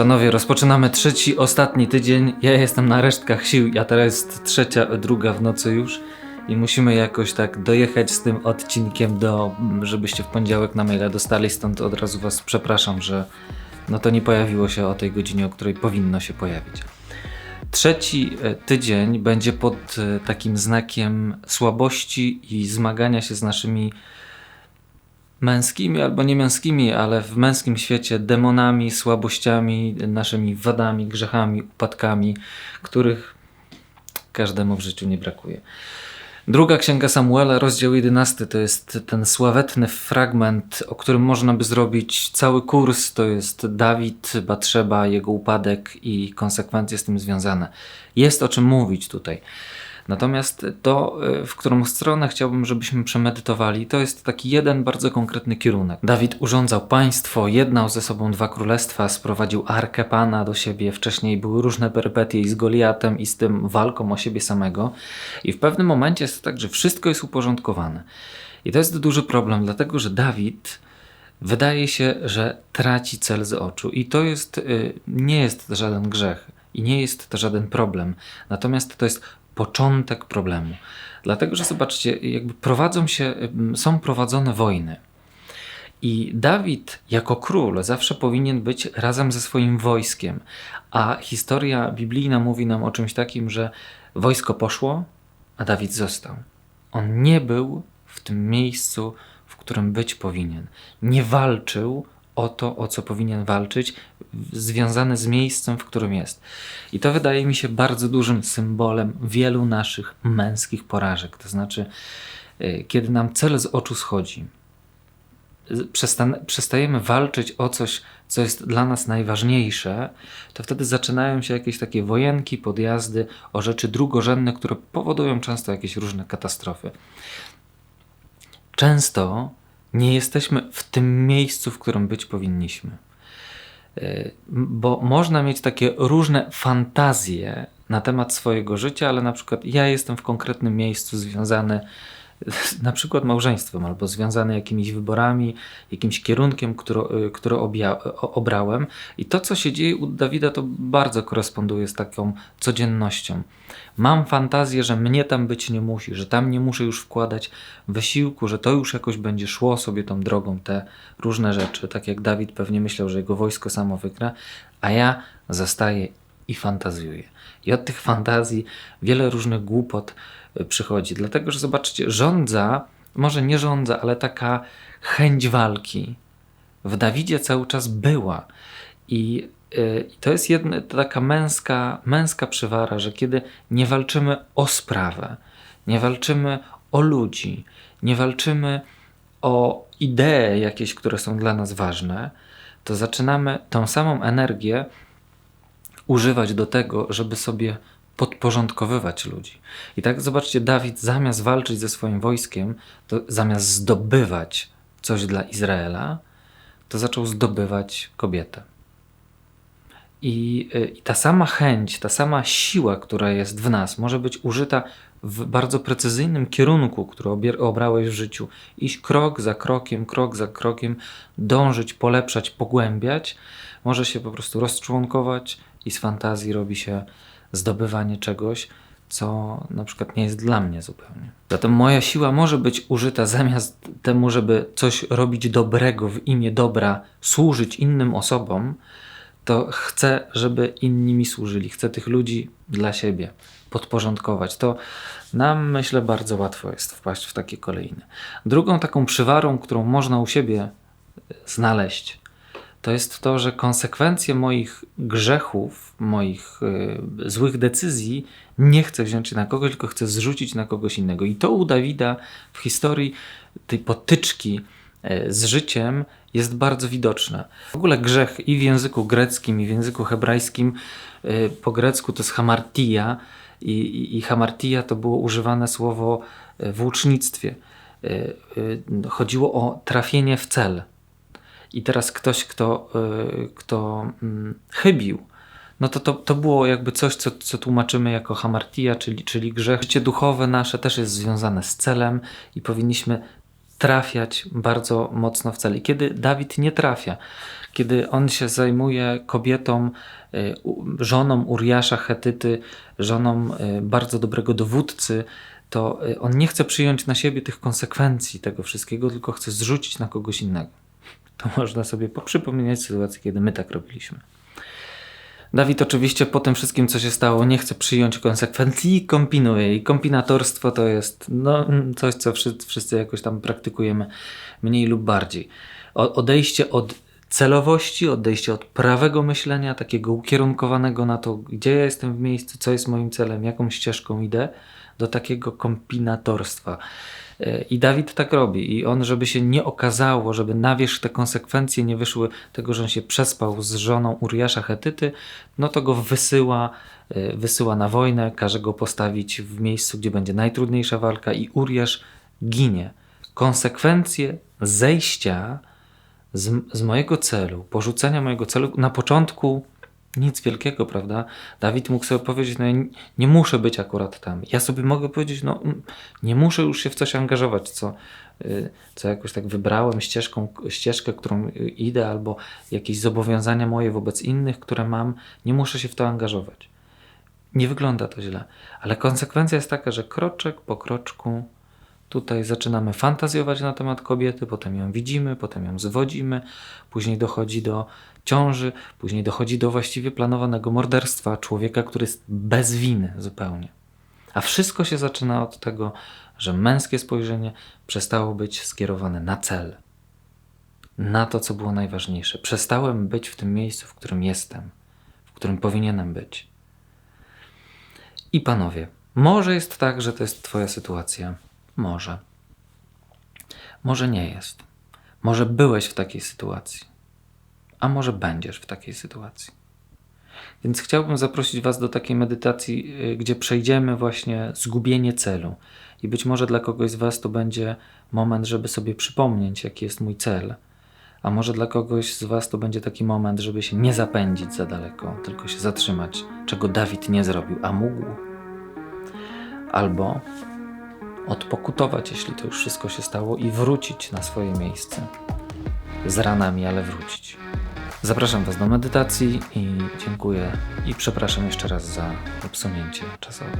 Panowie, rozpoczynamy trzeci, ostatni tydzień. Ja jestem na resztkach sił, a teraz jest trzecia, druga w nocy już. I musimy jakoś tak dojechać z tym odcinkiem do, żebyście w poniedziałek na maila dostali, stąd od razu was przepraszam, że no to nie pojawiło się o tej godzinie, o której powinno się pojawić. Trzeci e, tydzień będzie pod e, takim znakiem słabości i zmagania się z naszymi męskimi albo niemęskimi, ale w męskim świecie demonami, słabościami, naszymi wadami, grzechami, upadkami, których każdemu w życiu nie brakuje. Druga księga Samuela, rozdział 11, to jest ten sławetny fragment, o którym można by zrobić cały kurs. To jest Dawid, Batrzeba, jego upadek i konsekwencje z tym związane. Jest o czym mówić tutaj. Natomiast to, y, w którą stronę chciałbym, żebyśmy przemedytowali, to jest taki jeden bardzo konkretny kierunek. Dawid urządzał państwo, jednał ze sobą dwa królestwa, sprowadził Arkę Pana do siebie. Wcześniej były różne perypetie i z Goliatem, i z tym walką o siebie samego. I w pewnym momencie jest tak, że wszystko jest uporządkowane. I to jest duży problem, dlatego że Dawid wydaje się, że traci cel z oczu. I to jest, y, nie jest żaden grzech. I nie jest to żaden problem. Natomiast to jest początek problemu. Dlatego, że zobaczcie, jakby prowadzą się, są prowadzone wojny. I Dawid jako król zawsze powinien być razem ze swoim wojskiem. A historia biblijna mówi nam o czymś takim, że wojsko poszło, a Dawid został. On nie był w tym miejscu, w którym być powinien. Nie walczył o to, o co powinien walczyć, związane z miejscem, w którym jest. I to wydaje mi się bardzo dużym symbolem wielu naszych męskich porażek. To znaczy, y, kiedy nam cel z oczu schodzi, przestajemy walczyć o coś, co jest dla nas najważniejsze, to wtedy zaczynają się jakieś takie wojenki, podjazdy o rzeczy drugorzędne, które powodują często jakieś różne katastrofy. Często nie jesteśmy w tym miejscu, w którym być powinniśmy. E, bo można mieć takie różne fantazje na temat swojego życia, ale na przykład ja jestem w konkretnym miejscu związany na przykład małżeństwem, albo związany jakimiś wyborami, jakimś kierunkiem, który, który obrałem. I to, co się dzieje u Dawida, to bardzo koresponduje z taką codziennością. Mam fantazję, że mnie tam być nie musi, że tam nie muszę już wkładać wysiłku, że to już jakoś będzie szło sobie tą drogą, te różne rzeczy. Tak jak Dawid pewnie myślał, że jego wojsko samo wygra, a ja zostaję i fantazjuję. I od tych fantazji wiele różnych głupot przychodzi. Dlatego, że zobaczcie, rządza, może nie rządza, ale taka chęć walki w Dawidzie cały czas była. I y, to jest jedna taka męska, męska przywara, że kiedy nie walczymy o sprawę, nie walczymy o ludzi, nie walczymy o idee jakieś, które są dla nas ważne, to zaczynamy tą samą energię używać do tego, żeby sobie podporządkowywać ludzi. I tak zobaczcie, Dawid zamiast walczyć ze swoim wojskiem, to zamiast zdobywać coś dla Izraela, to zaczął zdobywać kobietę. I, y, I, ta sama chęć, ta sama siła, która jest w nas, może być użyta w bardzo precyzyjnym kierunku, który obrałeś w życiu. Iść krok za krokiem, krok za krokiem, dążyć, polepszać, pogłębiać. Może się po prostu rozczłonkować i z fantazji robi się zdobywanie czegoś, co na przykład nie jest dla mnie zupełnie. Zatem moja siła może być użyta zamiast temu, żeby coś robić dobrego w imię dobra, służyć innym osobom, to chcę, żeby inni mi służyli. Chcę tych ludzi dla siebie podporządkować. To nam, myślę, bardzo łatwo jest wpaść w takie kolejne. Drugą taką przywarą, którą można u siebie znaleźć, to jest to, że konsekwencje moich grzechów, moich y, złych decyzji nie chcę wziąć na kogoś, tylko chcę zrzucić na kogoś innego. I to u Dawida w historii tej potyczki y, z życiem jest bardzo widoczne. W ogóle grzech i w języku greckim, i w języku hebrajskim, y, po grecku to jest hamartia, i, i, i hamartia to było używane słowo w łucznictwie. Chodziło o trafienie w cel i teraz ktoś, kto, y, kto mm, chybił, no to, to to było jakby coś, co, co tłumaczymy jako hamartia, czyli, czyli grzech. Życie duchowe nasze też jest związane z celem i powinniśmy trafiać bardzo mocno w cel. I kiedy Dawid nie trafia, kiedy on się zajmuje kobietą, u- żoną Uriasza Hetyty, żoną y, bardzo dobrego dowódcy, to on nie chce przyjąć na siebie tych konsekwencji tego wszystkiego, tylko chce zrzucić na kogoś innego. To można sobie poprzypominać sytuację, kiedy my tak robiliśmy. Dawid oczywiście po tym wszystkim, co się stało, nie chce przyjąć konsekwencji i kombinuje. I kombinatorstwo to jest no, coś, co wszyscy, jakoś tam praktykujemy mniej lub bardziej. O, odejście od celowości, odejście od prawego myślenia, takiego ukierunkowanego na to, gdzie ja jestem w miejscu, co jest moim celem, jaką ścieżką idę, do takiego kombinatorstwa. E, I Dawid tak robi. I on, żeby się nie okazało, żeby na wierzch te konsekwencje nie wyszły tego, że on się przespał z żoną Uriasza Hetyty, no to go wysyła, e, wysyła na wojnę, każe go postawić w miejscu, gdzie będzie najtrudniejsza walka i Uriasz ginie. Konsekwencje zejścia z, z mojego celu, porzucenia mojego celu, na początku nic wielkiego, prawda? Dawid mógł sobie powiedzieć, no ja nie- muszę być akurat tam. Ja sobie mogę powiedzieć, no nie muszę już się w coś angażować, co, y, co jakoś tak wybrałem ścieżką, ścieżkę, którą y, idę, albo jakieś zobowiązania moje wobec innych, które mam, nie muszę się w to angażować. Nie wygląda to źle, ale konsekwencja jest taka, że kroczek po kroczku Tutaj zaczynamy fantazjować na temat kobiety, potem ją widzimy, potem ją zwodzimy, później dochodzi do ciąży, później dochodzi do właściwie planowanego morderstwa człowieka, który jest bez winy zupełnie. A wszystko się zaczyna od tego, że męskie spojrzenie przestało być skierowane na cel, na to, co było najważniejsze. Przestałem być w tym miejscu, w którym jestem, w którym powinienem być. I panowie, może jest tak, że to jest Twoja sytuacja. Może. Może nie jest. Może byłeś w takiej sytuacji. A może będziesz w takiej sytuacji. Więc chciałbym zaprosić Was do takiej medytacji, y, gdzie przejdziemy właśnie zgubienie celu. I być może dla kogoś z Was to będzie moment, żeby sobie przypomnieć, jaki jest mój cel. A może dla kogoś z Was to będzie taki moment, żeby się nie zapędzić za daleko, tylko się zatrzymać, czego Dawid nie zrobił, a mógł. Albo odpokutować, jeśli to już wszystko się stało, i wrócić na swoje miejsce. Z ranami, ale wrócić. Zapraszam Was do medytacji i dziękuję i przepraszam jeszcze raz za obsunięcie czasowe.